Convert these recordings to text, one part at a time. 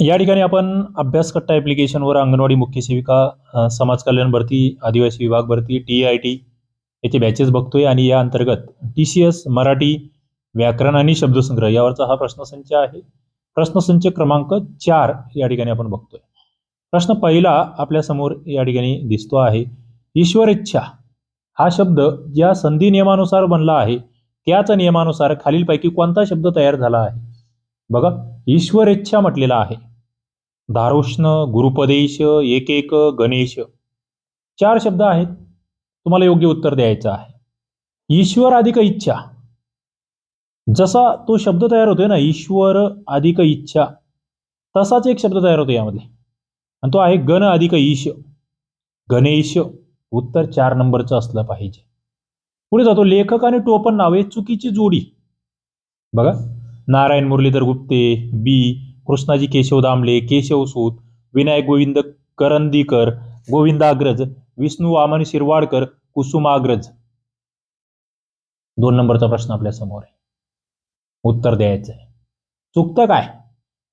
या ठिकाणी आपण अभ्यासकट्टा ॲप्लिकेशनवर अंगणवाडी मुख्य सेविका समाज कल्याण भरती आदिवासी विभाग भरती टी आय टी याचे बॅचेस बघतोय आणि या अंतर्गत टी सी एस मराठी व्याकरण आणि शब्दसंग्रह यावरचा हा प्रश्नसंच आहे. प्रश्नसंच क्रमांक चार या ठिकाणी आपण बघतोय. प्रश्न पहिला आपल्यासमोर या ठिकाणी दिसतो आहे. ईश्वर इच्छा. हा शब्द ज्या संधी नियमानुसार बनला आहे त्याच नियमानुसार खालीलपैकी कोणता शब्द तयार झाला आहे? बघा ईश्वर इच्छा म्हटलेला आहे. दारोष्ण गुरुपदेश एक एक गणेश. चार शब्द आहेत. तुम्हाला योग्य उत्तर द्यायचं आहे. ईश्वर अधिक इच्छा. जसा तो शब्द तयार होतोय ना ईश्वर अधिक इच्छा तसाच एक शब्द तयार होतो यामध्ये आणि तो आहे गण अधिक ईश. गणेश उत्तर चार नंबरचं असलं पाहिजे. पुढे जातो लेखक आणि टोपण नावे चुकीची जोडी. बघा. नारायण मुरलीधर गुप्ते बी. कृष्णाजी केशव दामले केशव सूत विनायक गोविंद करंदीकर गोविंदाग्रज विष्णू वामन शिरवाडकर कुसुमाग्रज दोन नंबरचा प्रश्न आपल्यासमोर आहे. उत्तर द्यायचं आहे. चुकतं काय?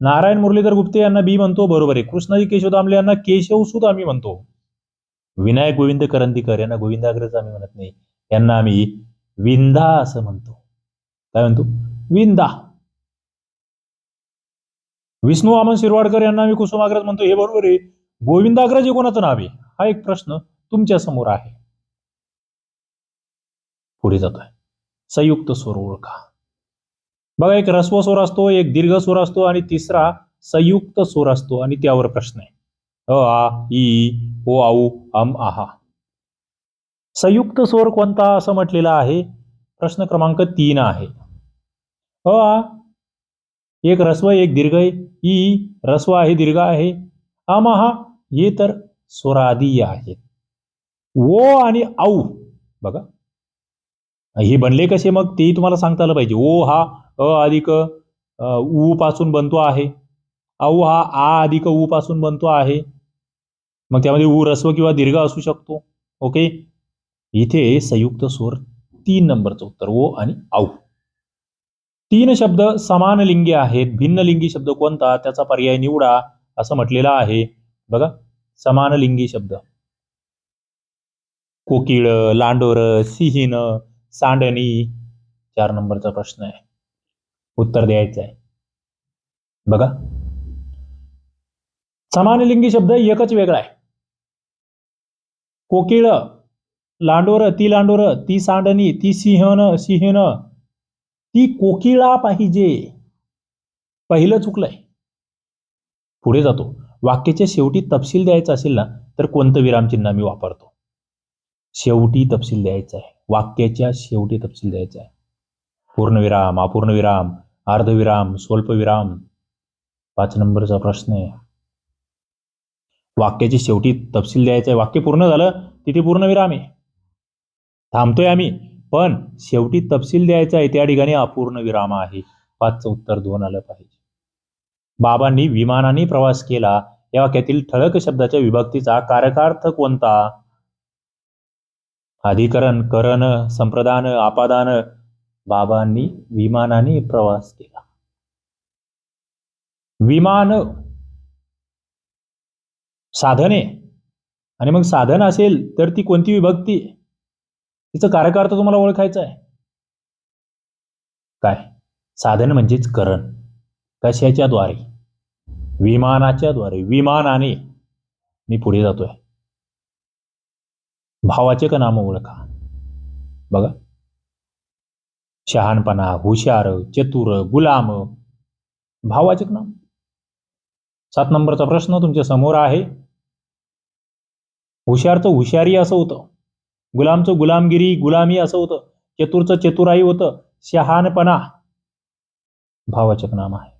नारायण मुरलीधर गुप्ते यांना बी म्हणतो बरोबर आहे. कृष्णाजी केशव दामले यांना केशव सूत आम्ही म्हणतो. विनायक गोविंद करंदीकर यांना गोविंदाग्रज आम्ही म्हणत नाही. यांना आम्ही विंदा असं म्हणतो. काय म्हणतो? विंदा. विष्णू वामन शिरवाडकर यांना मी कुसुमाग्रज म्हणतो हे बरोबर आहे. गोविंदाग्रज हे कोणाचं नाव आहे? हा एक प्रश्न तुमच्यासमोर आहे. पुढे जातोय. संयुक्त स्वर ओळखा. बघा एक रस्व स्वर असतो एक दीर्घ स्वर असतो आणि तिसरा संयुक्त स्वर असतो आणि त्यावर प्रश्न आहे. अ आ ई ओ आऊ अम आहा संयुक्त स्वर कोणता असं म्हटलेला आहे? प्रश्न क्रमांक तीन आहे. अ आ एक रस्व एक दीर्घ आहे. ई रस्व आहे दीर्घ आहे. अमहा हे तर स्वरादी आहेत ओ आणि औ बघा. हे बनले कसे मग? तेही तुम्हाला सांगता आलं पाहिजे. ओ हा अ अधिक ऊ उ पासून बनतो आहे. औ हा आ अधिक ऊ पासून बनतो आहे. मग त्यामध्ये उ रस्व किंवा दीर्घ असू शकतो. ओके? इथे संयुक्त स्वर तीन नंबरचं उत्तर. ओ आणि औ. तीन शब्द समान लिंगी आहेत. भिन्न लिंगी शब्द कोणता? त्याचा पर्याय निवडा असं म्हटलेलं आहे. बघा समान लिंगी शब्द. कोकिळ लांडोर सिंहीन सांडणी. चार नंबरचा प्रश्न आहे. उत्तर द्यायचं आहे. बघा. समान लिंगी शब्द एकच वेगळा आहे. कोकिळ लांडोर ती लांडोर ती सांडणी ती सिंहन सिंहन ती कोकिळा पाहिजे. पहिलं चुकलंय. पुढे जातो. वाक्याच्या शेवटी तपशील द्यायचा असेल ना तर कोणतं विरामचिन्ह मी वापरतो? शेवटी तपशील द्यायचा आहे. वाक्याच्या शेवटी तपशील द्यायचा आहे. पूर्णविराम अपूर्णविराम अर्धविराम स्वल्पविराम पाच नंबरचा प्रश्न आहे. वाक्याची शेवटी तपशील द्यायचा आहे. वाक्य पूर्ण झालं तिथे पूर्णविराम आहे. थांबतोय आम्ही. पण शेवटी तपशील द्यायचा आहे त्या ठिकाणी अपूर्ण विराम आहे. पाचचं उत्तर दोन आलं पाहिजे. बाबांनी विमानाने प्रवास केला या वाक्यातील ठळक शब्दाच्या विभक्तीचा कारकार्थ कोणता? अधिकरण करण संप्रदान आपादान. बाबांनी विमानाने प्रवास केला. विमान साधने. आणि मग साधन असेल तर ती कोणती विभक्ती? तिचं कार्यकर्ता तुम्हाला ओळखायचं आहे. काय? साधन म्हणजेच करण. कशाच्या द्वारे? विमानाच्या द्वारे. विमानाने मी पुढे जातोय. भावाचे का नाम ओळखा? बघा. शहाणपणा हुशार चतुर गुलाम. भाववाचक नाम? सात नंबरचा प्रश्न तुमच्यासमोर आहे. हुशारचं हुशारी असं होतं. गुलामचं गुलामगिरी गुलामी असं होतं. चतुरचं चतुराई होतं. शहाणपणा. भावाचक नाम आहे.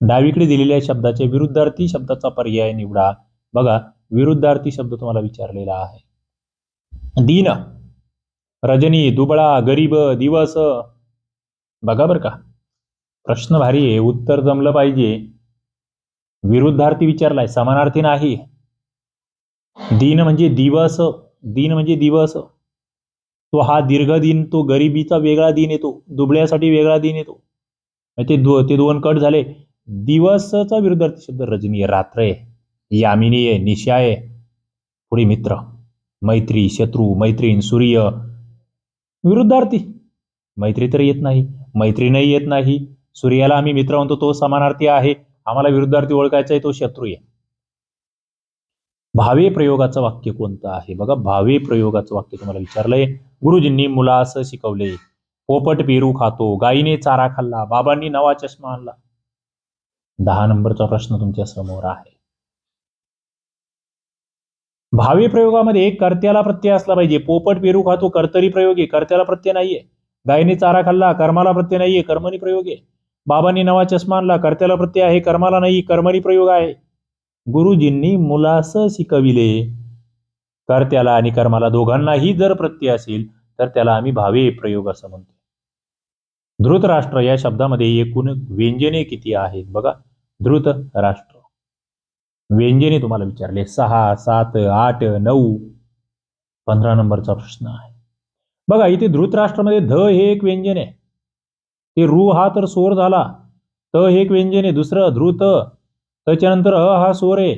डावीकडे दिलेल्या शब्दाचे विरुद्धार्थी शब्दाचा पर्याय निवडा. बघा विरुद्धार्थी शब्द तुम्हाला विचारलेला आहे. दीन. रजनी दुबळा गरीब दिवस. बघा बरं का. प्रश्न भारी आहे. उत्तर जमलं पाहिजे. विरुद्धार्थी विचारलाय. समानार्थी नाही. दिन म्हणजे दिवस. दिन म्हणजे दिवस. तो हा दीर्घ दिन तो गरिबीचा वेगळा दिन येतो दुबळ्यासाठी वेगळा दिन येतो. ते दो ते दोन कट झाले. दिवसचा विरुद्धार्थी शब्द रजनी आहे रात्र आहे. यामिनी आहे निशा आहे. पुढे मित्र मैत्री शत्रू मैत्रीण सूर्य. विरुद्धार्थी. मैत्री तर येत नाही. मैत्रीणही येत नाही. सूर्याला आम्ही मित्र म्हणतो तो समानार्थी आहे. आम्हाला विरुद्धार्थी ओळखायचा आहे तो शत्रू आहे. भावे प्रयोगाचं वाक्य कोणतं आहे? बघा भावे प्रयोगाचं वाक्य तुम्हाला विचारलंय. गुरुजींनी मुलास शिकवले पोपट पेरू खातो गायीने चारा खाल्ला बाबांनी नवा चष्मा आणला. दहा नंबरचा प्रश्न तुमच्यासमोर आहे. भावी प्रयोगामध्ये एक कर्त्याला प्रत्यय असला पाहिजे. पोपट पेरू खातो कर्तरी प्रयोग आहे. कर्त्याला प्रत्यय नाहीये. गायीने चारा खाल्ला कर्माला प्रत्यय नाहीये. कर्मणी प्रयोग आहे. बाबांनी नवा चष्मा आणला कर्त्याला प्रत्यय आहे. कर्माला नाही कर्मणी प्रयोग आहे. गुरुजींनी मुलास शिकविले. कर्त्याला आणि कर्माला दोघांनाही जर प्रत्यय असेल तर त्याला आम्ही भावे प्रयोग असं म्हणतो धृतराष्ट्र या शब्दामध्ये एकूण व्यंजने किती आहेत बघा. धृत राष्ट्र. व्यंजने तुम्हाला विचारले. सहा सात आठ नऊ. पंधरा नंबरचा प्रश्न आहे. बघा इथे धृतराष्ट्रामध्ये ध हे एक व्यंजन आहे. ते रू हा तर सोर झाला. त हे एक व्यंजन आहे. दुसरं धृत. त्याच्यानंतर अ हा स्वर आहे.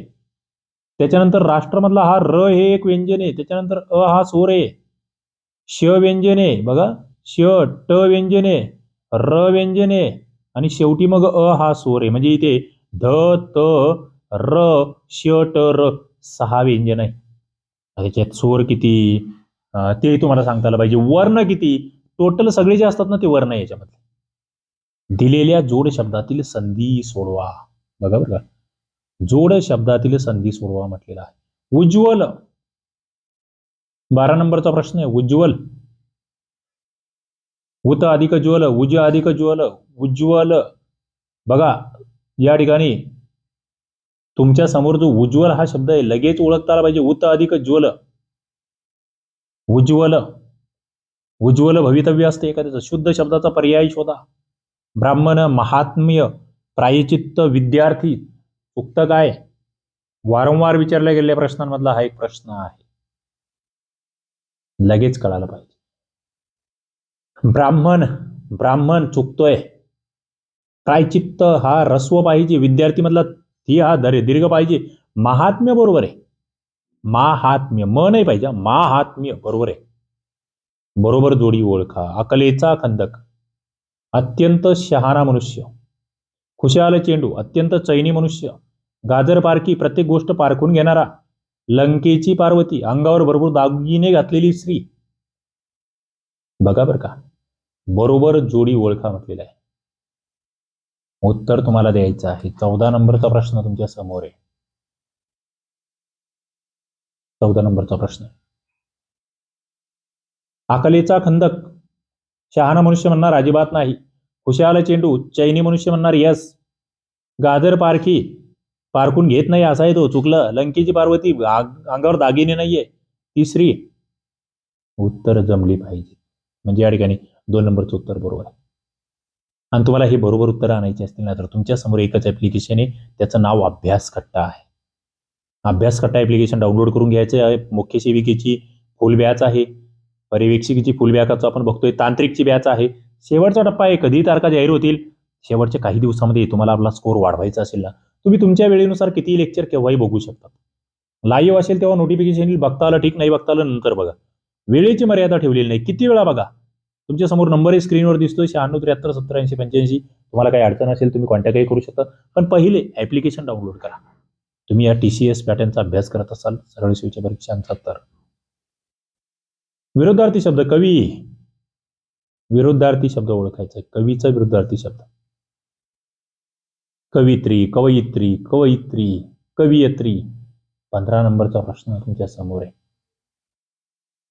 त्याच्यानंतर राष्ट्रमधला हा र हे एक व्यंजन आहे. त्याच्यानंतर अ हा स्वर आहे. श व्यंजन आहे. बघा. श ट व्यंजन आहे. र व्यंजन आहे. आणि शेवटी मग अ हा स्वर आहे. म्हणजे इथे ध त र श ट र सहा व्यंजन आहे. त्याच्यात स्वर किती? ते तुम्हाला सांगता आलं पाहिजे. वर्ण किती? टोटल सगळे जे असतात ना ते वर्ण आहे याच्यामध्ये. दिलेल्या जोड शब्दातील संधी सोडवा. बघा बरं का. जोड शब्दातील संधी सोडवा म्हटलेला आहे. उज्ज्वल. बारा नंबरचा प्रश्न आहे. उज्ज्वल. उत अधिक ज्वल उज अधिक ज्वल उज्ज्वल. बघा या ठिकाणी तुमच्यासमोर जो उज्ज्वल हा शब्द आहे लगेच ओळखता आला पाहिजे. उत अधिक ज्वल. उज्ज्वल. उज्ज्वल भवितव्य असते एखाद्याचं. शुद्ध शब्दाचा पर्याय शोधा. ब्राह्मण महात्म्य. प्रायचित्त विद्यार्थी उक्त काय? वारंवार विचारल्या गेलेल्या प्रश्नांमधला हा एक प्रश्न आहे. लगेच कळायला पाहिजे. ब्राह्मण ब्राह्मण चुकतोय. प्रायचित्त हा रस्व पाहिजे. विद्यार्थी मधला ती हा दरे दीर्घ पाहिजे. महात्म्य बरोबर आहे. महात्म्य म नाही पाहिजे. महात्म्य बरोबर आहे. बरोबर जोडी ओळखा. अकलेचा खंदक. अत्यंत शहाणा मनुष्य. खुशाल चेंडू अत्यंत चैनी मनुष्य. गाजर पारखी प्रत्येक गोष्ट पारखून घेणारा. लंकेची पार्वती अंगावर भरपूर दागिने घातलेली स्त्री. बघा बरं का. बरोबर जोडी ओळखा म्हटलेला आहे. उत्तर तुम्हाला द्यायचं आहे. चौदा नंबरचा प्रश्न तुमच्यासमोर आहे. चौदा नंबरचा प्रश्न. आकलेचा खंदक. शहाणा मनुष्य म्हणणार अजिबात नाही. खुशाल चेंडू चैनी मनुष्य म्हणणार यस. गाजर पारखी पारखून घेत नाही असा आहे तो. चुकलं. लंकेची पार्वती अंगावर दागिने नाहीये. तिसरी उत्तर जमली पाहिजे. म्हणजे या ठिकाणी दोन नंबरचं उत्तर बरोबर आहे. आणि तुम्हाला हे बरोबर उत्तर आणायचे असतील ना तर तुमच्यासमोर एकच ऍप्लिकेशन आहे. त्याचं नाव अभ्यास कट्टा आहे. अभ्यास कट्टा ऍप्लिकेशन डाउनलोड करून घ्यायचं आहे. मुख्य सेविकेची फुल बॅच आहे. पर्यवेक्षिकेची फुल बॅकाचं आपण बघतोय. तांत्रिकची बॅच आहे. शेवटचा टप्पा आहे कधी तारखा जाहीर होतील. शेवटच्या काही दिवसामध्ये तुम्हाला आपला स्कोर वाढवायचा असेल ना तुम्ही तुमच्या वेळेनुसार किती लेक्चर केव्हाही बघू शकता. लाईव्ह असेल तेव्हा नोटिफिकेशन येईल बघता आलं ठीक नाही बघता आलं नंतर बघा. वेळेची मर्यादा ठेवलेली नाही. किती वेळा बघा. तुमच्यासमोर नंबरही स्क्रीनवर दिसतोय शहाण्णव त्र्याहत्तर सत्तर ऐंशी पंच्याऐंशी. तुम्हाला काही अडचण असेल तुम्ही कॉन्टॅक्टही करू शकता. पण पहिले ऍप्लिकेशन डाउनलोड करा. तुम्ही या टी सी एस पॅटर्नचा अभ्यास करत असाल सरळ शिवच्या परीक्षांचा तर. विरोधार्थी शब्द कवी. विरुद्धार्थी शब्द ओळखायचा आहे. कवीचा विरुद्धार्थी शब्द. कवित्री कवयित्री कवयित्री कवियत्री. पंधरा नंबरचा प्रश्न तुमच्यासमोर आहे.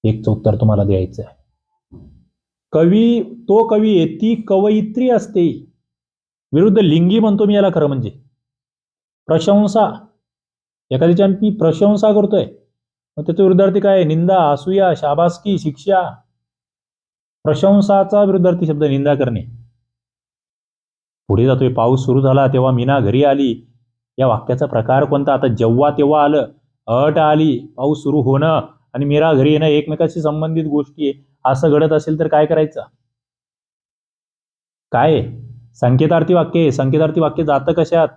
एकच उत्तर तुम्हाला द्यायचं आहे. कवी तो कवी आहे ती कवयित्री असते. विरुद्ध लिंगी म्हणतो मी याला खरं म्हणजे. प्रशंसा. एखाद्याच्या मी प्रशंसा करतोय. मग त्याचा विरुद्धार्थी काय निंदा असूया शाबासकी शिक्षा. प्रशंसाचा विरुद्धार्थी शब्द निंदा करणे. पुढे जातोय पाऊस सुरू झाला तेव्हा मीना घरी आली. या वाक्याचा प्रकार कोणता? आता जेव्हा तेव्हा आलं अट आली पाऊस सुरू होणं आणि मीरा घरी येणं एकमेकाशी संबंधित गोष्टी आहे. असं घडत असेल तर काय करायचं? काय? संकेतार्थी वाक्य संकेतार्थी वाक्य जातं कशात?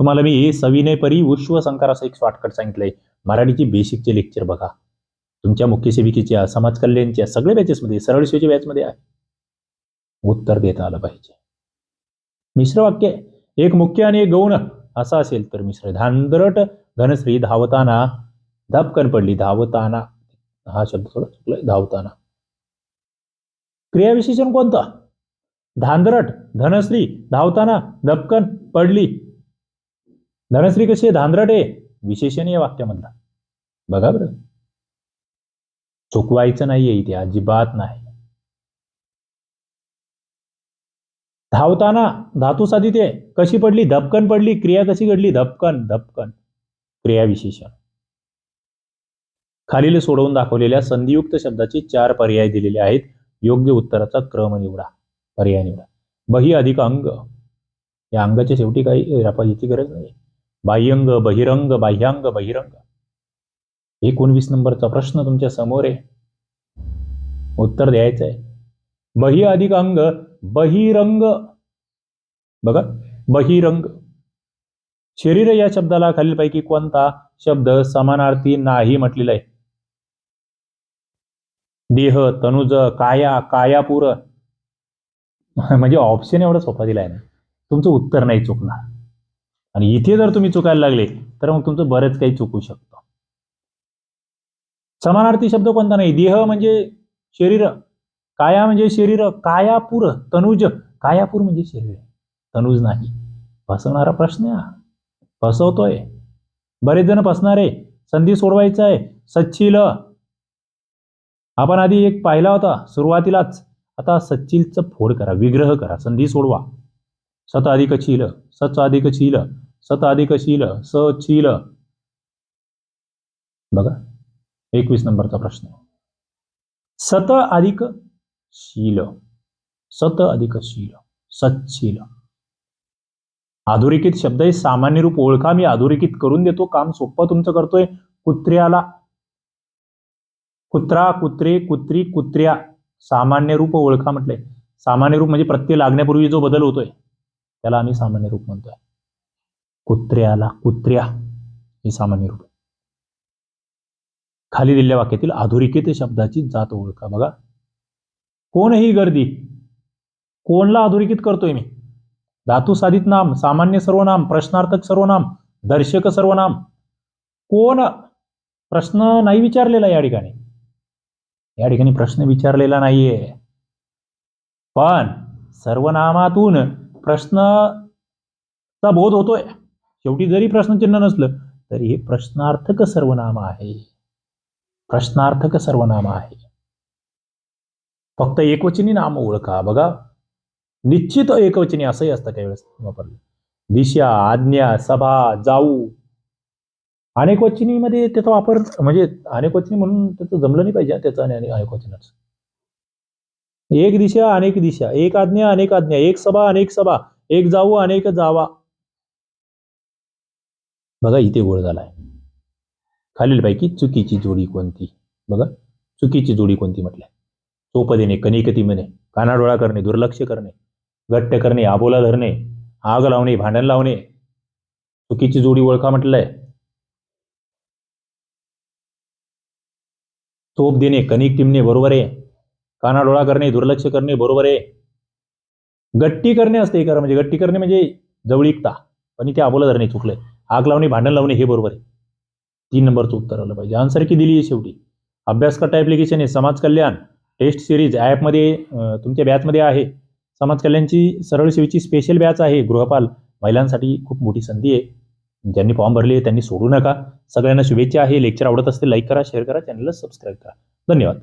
तुम्हाला मी सविनय परी विश्व संकार असं एक शॉर्टकट सांगितलंय. मराठीची बेसिकचे लेक्चर बघा. तुमच्या मुख्य सेविकेच्या समाज कल्याणच्या सगळ्या बॅचेसमध्ये सरळ सेवेच्या बॅचमध्ये आहे. उत्तर देता आलं पाहिजे. मिश्र वाक्य एक मुख्य आणि एक गौण असं असेल तर मिश्र. धांदरट धनश्री धावताना धपकन पडली धावताना. हा शब्द थोडा चुकलाय धावताना. क्रियाविशेषण कोणतं? धांदरट धनश्री धावताना धपकन पडली. धनश्री कशी आहे? धांदरट आहे. विशेषण या वाक्यामधला बघा बरं. चुकवायचं नाहीये इथे अजिबात नाही. धावताना धातू साधित कशी पडली? धपकन पडली क्रिया कशी घडली? धपकन धपकन. क्रिया विशेषण. खालील सोडवून दाखवलेल्या संधियुक्त शब्दाचे चार पर्याय दिलेले आहेत. योग्य उत्तराचा क्रम निवडा. पर्याय निवडा. बही अधिक अंग. या अंगाच्या शेवटी काही याची गरज नाही बाह्यंग बहिरंग बाह्यांग बहिरंग. एकोणवीस नंबरचा प्रश्न तुमच्यासमोर आहे. उत्तर द्यायचं आहे. बही अधिक अंग बहिरंग. बघा बहिरंग. शरीर या शब्दाला खालीलपैकी कोणता शब्द समानार्थी नाही म्हटलेला आहे? देह तनुज काया कायापूर. म्हणजे ऑप्शन एवढा सोपा दिलाय ना. तुमचं उत्तर नाही चुकणार. आणि इथे जर तुम्ही चुकायला लागले तर मग तुमचं बरेच काही चुकू शकतं. समानार्थी शब्द कोणता नाही? देह म्हणजे शरीर काया म्हणजे शरीर कायापूर तनुज कायापूर म्हणजे शरीर. तनुज नाही. फसवणारा प्रश्न हा. फसवतोय. बरेच जण फसणार. आहे संधी सोडवायचा आहे सच्चिल आपण आधी एक पाहिला होता सुरुवातीलाच. आता सच्चिलचं फोड करा विग्रह करा संधी सोडवा. सत अधिक शील सच अधिक शील सत अधिक शील सचिल बघा. एकवीस नंबरचा प्रश्न सत अधिक शील. सत अधिक शील. सच्शील अधोरेखित शब्द हे सामान्य रूप ओळखा. मी अधोरेखित करून देतो. काम सोपं तुमचं करतोय. कुत्र्याला कुत्रा कुत्रे कुत्री कुत्र्या. सामान्य रूप ओळखा म्हटले सामान्य रूप म्हणजे प्रत्यय लागण्यापूर्वी जो बदल होतोय त्याला आम्ही सामान्य रूप म्हणतोय. कुत्र्याला कुत्र्या हे सामान्य रूप खाली दिलेल्या वाक्यातील अधोरेखित शब्दाची जात ओळखा. बघा. कोण ही गर्दी कोणला अधोरेखित करतोय मी? धातू साधित नाम सामान्य सर्वनाम प्रश्नार्थक सर्वनाम दर्शक सर्वनाम. कोण प्रश्न नाही विचारलेला या ठिकाणी? या ठिकाणी प्रश्न विचारलेला नाहीये. पण सर्वनामातून प्रश्नचा बोध होतोय. शेवटी जरी प्रश्नचिन्ह नसलं तरी हे प्रश्नार्थक सर्वनाम आहे. प्रश्नार्थक सर्वनाम आहे. फक्त एकवचनी नाम ओळखा. बघा निश्चित एकवचनी असंही असतं काही वेळेस वापरलं. दिशा आज्ञा सभा जाऊ. अनेक वचनीमध्ये त्याचा वापर म्हणजे अनेक वचनी म्हणून त्याचं जमलं नाही पाहिजे त्याचं आणि अनेक वचनाचं एक दिशा अनेक दिशा. एक आज्ञा अनेक आज्ञा. एक सभा अनेक सभा. एक जाऊ अनेक जावा. बघा इथे गोळ झालाय. खालीलपैकी चुकीची जोडी कोणती? बघा चुकीची जोडी कोणती म्हटलंय? चोप देणे कनिकती म्हणे कानाडोळा करणे दुर्लक्ष करणे घट्ट करणे आबोला धरणे आग लावणे भांडण लावणे. चुकीची जोडी ओळखा म्हटलंय. चोप देणे कणिक टिमणे बरोबर आहे. कानाडोळा करणे दुर्लक्ष करणे बरोबर आहे. गट्टी करणे असते एका म्हणजे गट्टी करणे म्हणजे जवळीकता. पण इथे आबोला धरणे चुकलंय. आग लावणे भांडण लावणे हे बरोबर आहे. तीन नंबरचं उत्तर आलं पाहिजे. आन्सर की दिली आहे शेवटी? अभ्यास करता ॲप्लिकेशन आहे समाज कल्याण. टेस्ट सिरीज ॲपमध्ये तुमच्या बॅचमध्ये आहे. समाज कल्याणची सरळ सेवेची स्पेशल बॅच आहे. गृहपाल महिलांसाठी खूप मोठी संधी आहे. ज्यांनी फॉर्म भरले त्यांनी सोडू नका. सगळ्यांना शुभेच्छा आहे. लेक्चर आवडत असते लाईक करा शेअर करा चॅनलला सबस्क्राईब करा. धन्यवाद.